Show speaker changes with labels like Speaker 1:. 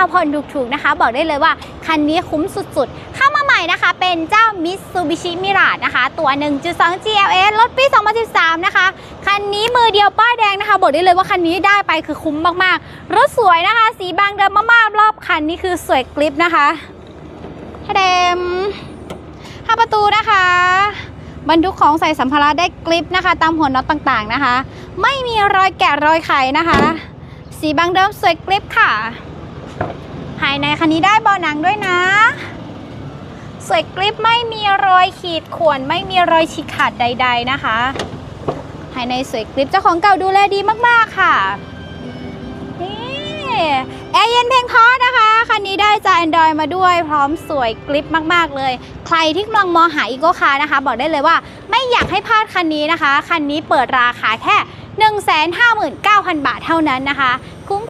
Speaker 1: าผ่อนถูกๆนะคะ บอกได้เลยว่าคันนี้คุ้มสุดๆ เข้ามาใหม่นะคะ เป็นเจ้า Mitsubishi Mirage นะคะ ตัว 1.2 GLS รถปี 2013 นะคะ คันนี้มือเดียวป้ายแดงนะคะ บอกได้เลยว่าคันนี้ได้ไปคือคุ้มมากๆ รถสวยนะคะ สีบางเดิมมากๆ รอบคันนี้คือสวยกลิปนะคะถ้เดมห้าประตูนะคะบรรทุกของใส่สัมภาระได้กลิปนะคะ ตามหัวน็อตต่างๆนะคะ ไม่มีรอยแกะรอยไขนะคะ สีบางเดิมสวยกลิปค่ะ ภายในคันนี้ได้เบาะหนังด้วยนะ สวยกลิปไม่มีรอยขีดข่วนไม่มีรอยฉีกขาดใด ๆนะคะ ภายในสวยกลิปเจ้าของเก่าดูแลดีมากๆค่ะนี่แอร์เย็นเพลงพราะนะคะ คันนี้ได้จา Android มาด้วยพร้อมสวยกลิปมากๆเลย ใครที่กำลังมองหาอีโก้คาร์นะคะ บอกได้เลยว่าไม่อยากให้พลาดคันนี้นะคะ คันนี้เปิดราคาแค่ 159,000 บาทเท่านั้นนะคะ คุ้ม